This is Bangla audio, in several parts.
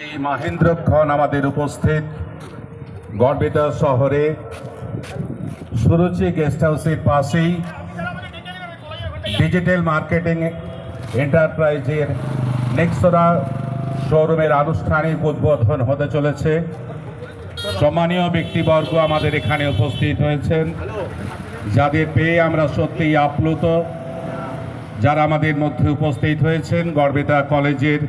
এই মাহেন্দ্রক্ষণ আমাদের উপস্থিত। গড়বেতা শহরে, সুরুচি গেস্ট হাউসের পাশেই ডিজিটাল মার্কেটিং এন্টারপ্রাইজের নেক্সরা শোরুমের আনুষ্ঠানিক উদ্বোধন হতে চলেছে। সম্মানীয় ব্যক্তিবর্গ আমাদের এখানে উপস্থিত হয়েছেন। যাদের পেয়ে আমরা সত্যিই আপ্লুত। যারা আমাদের মধ্যে উপস্থিত হয়েছেন গড়বেতা কলেজের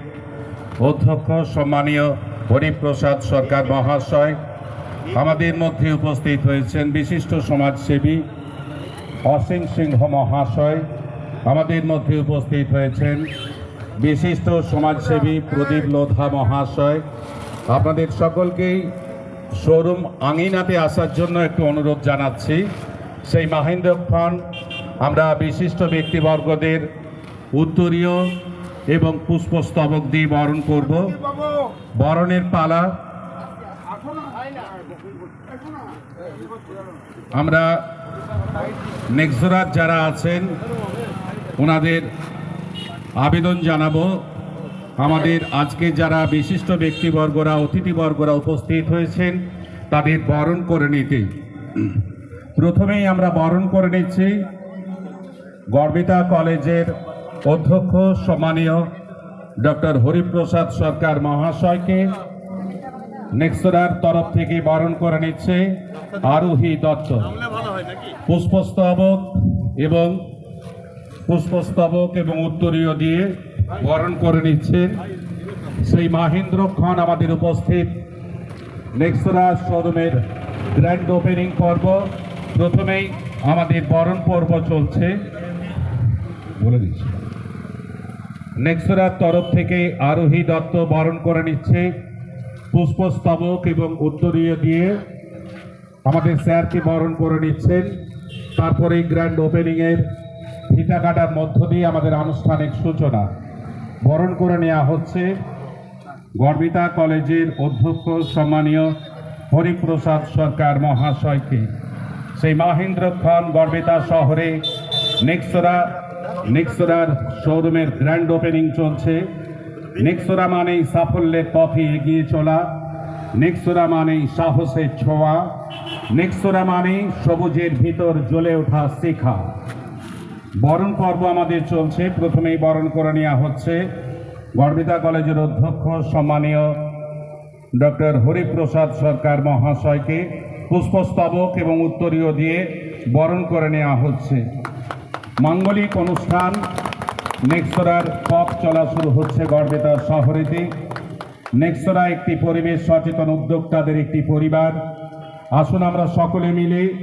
অধ্যক্ষ, সম্মানীয় হরিপ্রসাদ সরকার মহাশয়, আমাদের মধ্যে উপস্থিত হয়েছেন বিশিষ্ট সমাজসেবী অসীম সিংহ মহাশয়, আমাদের মধ্যে উপস্থিত হয়েছেন বিশিষ্ট সমাজসেবী প্রদীপ লোধা মহাশয়। আপনাদের সকলকেই শোরুম আঙিনাতে আসার জন্য একটু অনুরোধ জানাচ্ছি। সেই মাহেন্দ্রক্ষণ, আমরা বিশিষ্ট ব্যক্তিবর্গদের উত্তরীয় এবং পুষ্পস্তবক দিয়ে বরণ করব। বরণের পালা আমরা নেক্সরাত যারা আছেন, ওনাদের আবেদন জানাব। আমাদের আজকে যারা বিশিষ্ট ব্যক্তিবর্গরা, অতিথিবর্গরা উপস্থিত হয়েছেন, তাদের বরণ করে নিতে। প্রথমেই আমরা বরণ করে নিচ্ছি গর্বিতা কলেজের অধ্যক্ষ সম্মানীয় ডক্টর হরিপ্রসাদ সরকার মহাশয়কে নেক্সরার তরফ থেকে বরণ করে নিচ্ছে আরোহী দত্ত। পুষ্পস্তবক এবং পুষ্পস্তবক এবং উত্তরীয় দিয়ে বরণ করে নিচ্ছেন সেই মাহেন্দ্র খান আমাদের উপস্থিত। নেক্সরা শোরুমের গ্র্যান্ড ওপেনিং পর্ব, প্রথমেই আমাদের বরণ পর্ব চলছে। বলে দিচ্ছি। নেক্সরার তরফ থেকে আরোহী দত্ত বরণ করে নিচ্ছে। পুষ্পস্তবক এবং উত্তরীয় দিয়ে আমাদের স্যারকে বরণ করে নিচ্ছেন। তারপরে গ্র্যান্ড ওপেনিংয়ের ফিতা কাটার মধ্য দিয়ে আমাদের আনুষ্ঠানিক সূচনা। বরণ করে নেওয়া হচ্ছে গর্বিতা কলেজের অধ্যক্ষ সম্মানীয় হরিপ্রসাদ সরকার মহাশয়কে। সেই মহেন্দ্র খান গর্বিতা শহরে নেক্সরা নেক্সরার শোরুমের গ্র্যান্ড ওপেনিং চলছে। নেক্সরা মানেই সাফল্যের পথে এগিয়ে চলা। নেক্সরা মানেই সাহসের ছোঁয়া। নেক্সরা মানেই সবুজের ভিতর জ্বলে ওঠা শেখা। বরণ পর্ব আমাদের চলছে। প্রথমেই বরণ করে নেওয়া হচ্ছে গর্বিতা কলেজের অধ্যক্ষ, সম্মানীয় ডক্টর হরিপ্রসাদ সরকার মহাশয়কে, পুষ্পস্তবক এবং উত্তরীয় দিয়ে বরণ করে নেওয়া হচ্ছে। মাঙ্গলিক অনুষ্ঠান নেক্সরার পথ চলা শুরু হচ্ছে গর্বিতা শহরেতে। নেক্সরা একটি পরিবেশ সচেতন উদ্যোক্তাদের একটি পরিবার। আসুন আমরা সকলে মিলে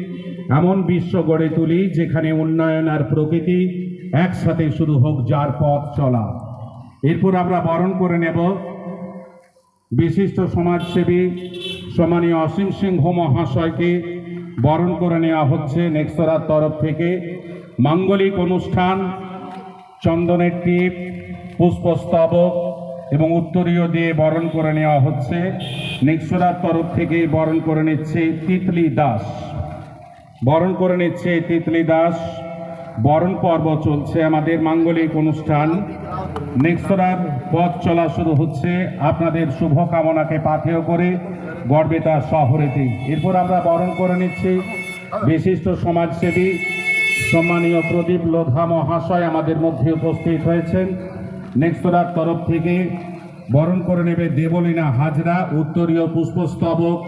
এমন বিশ্ব গড়ে তুলি যেখানে উন্নয়ন আর প্রকৃতি একসাথে শুরু হোক যার পথ চলা। এরপর আমরা বরণ করে নেব বিশিষ্ট সমাজসেবী সম্মানীয় অসীম সিংহ মহাশয়কে। বরণ করে নেওয়া হচ্ছে নেক্সরার তরফ থেকে। মাঙ্গলিক অনুষ্ঠান, চন্দনের টিপ, পুষ্পস্তবক এবং উত্তরীয় দিয়ে বরণ করে নেওয়া হচ্ছে। নেক্সরার তরফ থেকে বরণ করে নিচ্ছে তিতলি দাস। বরণ করে নিচ্ছে তিতলি দাস। বরণ পর্ব চলছে আমাদের মাঙ্গলিক অনুষ্ঠান। নেক্সরার পথ চলা শুরু হচ্ছে। আপনাদের শুভকামনাকে পাথেয় করে গর্বিতা শহরেতে এরপর আমরা বরণ করে নিচ্ছি বিশিষ্ট সমাজসেবী সম্মানীয় প্রদীপ লোধা মহাশয় আমাদের মধ্যে উপস্থিত হয়েছেন। নেক্সরার তরফ থেকে বরণ করে নেবে দেবলীনা হাজরা, উত্তরীয় পুষ্পস্তবক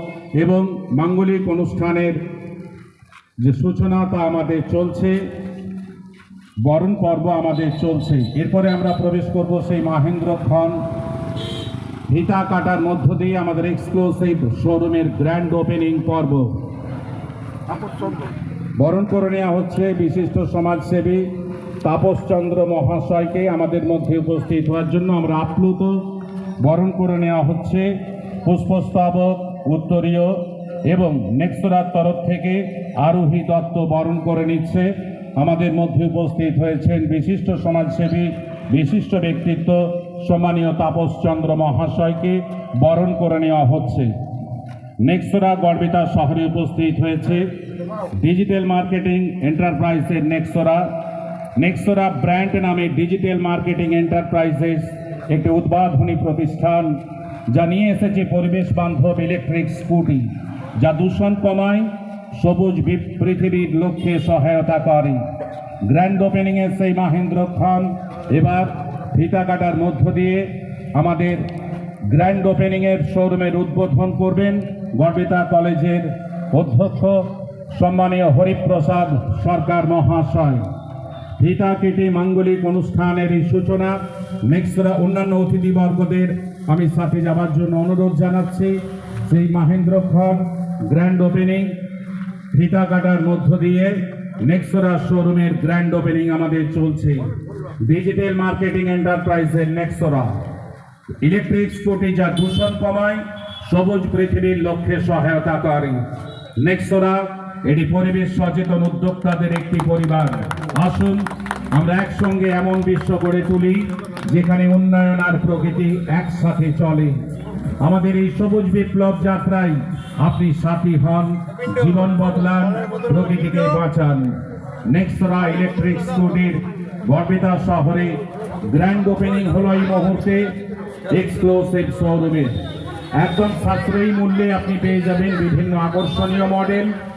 এবং মাঙ্গলিক অনুষ্ঠানের যে সূচনা তা আমাদের চলছে, বরণ পর্ব আমাদের চলছে। এরপরে আমরা প্রবেশ করব সেই মাহেন্দ্র খন ভিটা কাটার মধ্য দিয়ে আমাদের এক্সক্লুসিভ শোরুমের গ্র্যান্ড ওপেনিং পর্ব। বরণ করে নেওয়া হচ্ছে বিশিষ্ট সমাজসেবী তাপসচন্দ্র মহাশয়কে আমাদের মধ্যে উপস্থিত হওয়ার জন্য আমরা আপ্লুত। বরণ করে নেওয়া হচ্ছে পুষ্পস্তবক, উত্তরীয় এবং নেক্সরার তরফ থেকে আরোহী দত্ত বরণ করে নিচ্ছে। আমাদের মধ্যে উপস্থিত হয়েছেন বিশিষ্ট সমাজসেবী, বিশিষ্ট ব্যক্তিত্ব সম্মানীয় তাপসচন্দ্র মহাশয়কে বরণ করে নেওয়া হচ্ছে। নেক্সরা গর্বিতা শহরে উপস্থিত হয়েছে। ডিজিটাল মার্কেটিং এন্টারপ্রাইজের নেক্সরা নেক্সরা ব্র্যান্ড নামে ডিজিটাল মার্কেটিং এন্টারপ্রাইজেস একটি উদ্ভাবনী প্রতিষ্ঠান যা নিয়ে এসেছে পরিবেশ বান্ধব ইলেকট্রিক স্কুটি যা দূষণ কমায়, সবুজ পৃথিবীর লক্ষ্যে সহায়তা করে। গ্র্যান্ড ওপেনিংয়ের সেই মাহেন্দ্র খান। এবার ফিতা কাটার মধ্য দিয়ে আমাদের গ্র্যান্ড ওপেনিংয়ের শোরুমের উদ্বোধন করবেন গর্বিতা কলেজের অধ্যক্ষ সম্মানীয় হরিপ্রসাদ সরকার মহাশয়। ফিতা কেটে মাঙ্গলিক অনুষ্ঠানের এই সূচনা নেক্সটরা অন্যান্য অতিথিবর্গদের আমি সাথে যাওয়ার জন্য অনুরোধ জানাচ্ছি। সেই মাহেন্দ্র খান গ্র্যান্ড ওপেনিং ফিতা কাটার মধ্য দিয়ে নেক্সরা শোরুমের গ্র্যান্ড ওপেনিং আমাদের চলছে। ডিজিটাল মার্কেটিং এন্টারপ্রাইজের নেক্সরা ইলেকট্রিক স্কুটি যা দূষণ কমায়, সবুজ পৃথিবীর লক্ষ্যে সহায়তা করে নেক্সরা এটি পরিবেশ সচেতন উদ্যোক্তাদের একটি পরিবার। আসুন, আমরা একসঙ্গে এমন বিশ্ব গড়ে তুলি, যেখানে উন্নয়ন আর প্রকৃতি একসাথে চলে। আমাদের এই সবুজ বিপ্লব যাত্রায় আপনি সাথী হন, জীবন বদলান, প্রকৃতিকে বাঁচান। নেক্সরা ইলেকট্রিক স্কুটির গর্বিতা শহরে গ্র্যান্ড ওপেনিং হলো এই মুহূর্তে এক্সক্লুসিভ শোরুমে একদম সাশ্রয়ী মূল্যে আপনি পেয়ে যাবেন বিভিন্ন আকর্ষণীয় মডেল